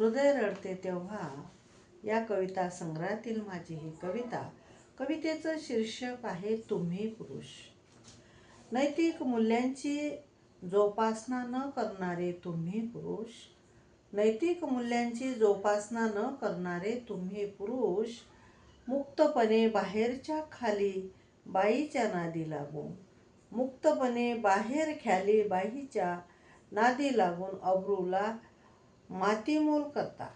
हृदय रडते तेव्हा या कविता संग्रहातील माझी ही कविता कवितेचं शीर्षक आहे तुम्ही पुरुष. नैतिक मूल्यांची जोपासना न करणारे तुम्ही पुरुष. नैतिक मूल्यांची जोपासना न करणारे तुम्ही पुरुष. मुक्तपणे बाहेरच्या खाली बाईच्या नादी लागून मुक्तपणे बाहेर ख्याली बाईच्या नादी लागून अब्रूला मातीमोल करता.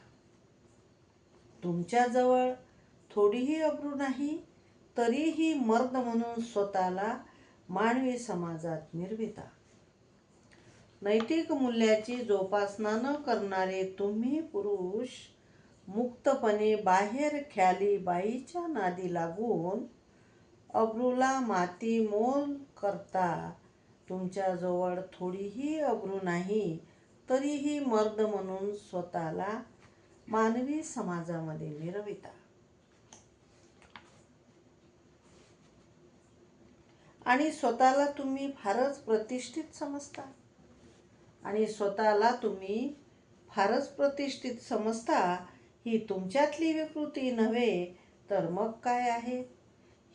तुमच्याजवळ थोडीही अब्रू नाही तरीही मर्द म्हणून स्वतःला मानवी समाजात मिरविता नैतिक मूल्याची जोपासना न करणारे तुम्ही पुरुष मुक्तपणे बाहेर ख्याली बाईच्या नादी लागून अब्रूला माती मोल करता. तुमच्याजवळ थोडीही अब्रू नाही तरीही मर्द म्हणून स्वतःला मानवी समाजामध्ये मिरविता. आणि स्वतःला तुम्ही फारच प्रतिष्ठित समजता. आणि स्वतःला तुम्ही फारच प्रतिष्ठित समजता ही तुमच्यातली विकृती नव्हे तर मग काय आहे?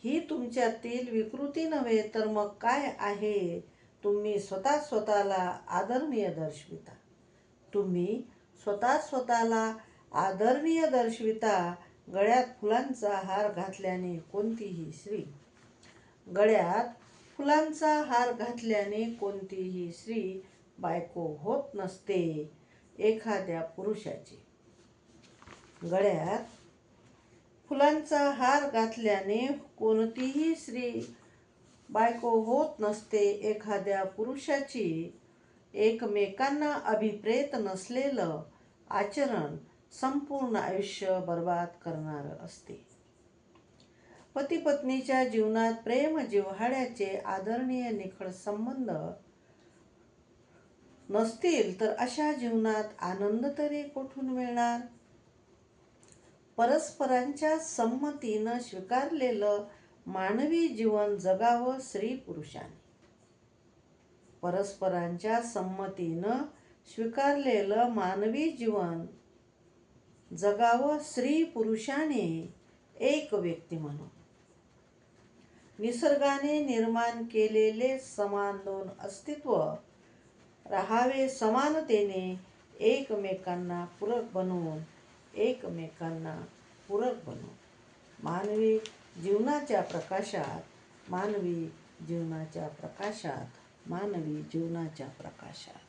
ही तुमच्यातील विकृती नव्हे तर मग काय आहे? तुम्ही स्वतः स्वतःला आदरणीय दर्शविता. तुम्ही स्वतः स्वतःला आदरणीय दर्शविता. गळ्यात फुलांचा हार घातल्याने कोणतीही स्त्री. गळ्यात फुलांचा हार घातल्याने कोणतीही स्त्री बायको होत नसते एखाद्या पुरुषाची. गळ्यात फुलांचा हार घातल्याने कोणतीही स्त्री बायको होत नसते एखाद्या पुरुषाची. एकमेकांना अभिप्रेत नसलेलं आचरण संपूर्ण आयुष्य बर्बाद करणारं असते. पती पत्नीच्या जीवनात प्रेम जिव्हाळ्याचे आदरणीय निखळ संबंध नसतील तर अशा जीवनात आनंद तरी कुठून मिळणार? परस्परांच्या संमतीनं स्वीकारलेलं मानवी जीवन जगावं स्त्री पुरुषाने परस्परांच्या संमतीनं स्वीकारलेलं मानवी जीवन जगावं स्त्री पुरुषाने एक व्यक्ती म्हणून. निसर्गाने निर्माण केलेले समान दोन अस्तित्व राहावे समानतेने एकमेकांना पूरक बनवून एकमेकांना पूरक बनवून. मानवी जीवनाच्या प्रकाशात मानवी जीवनाच्या प्रकाशात मानवी जीवनाच्या प्रकाशात.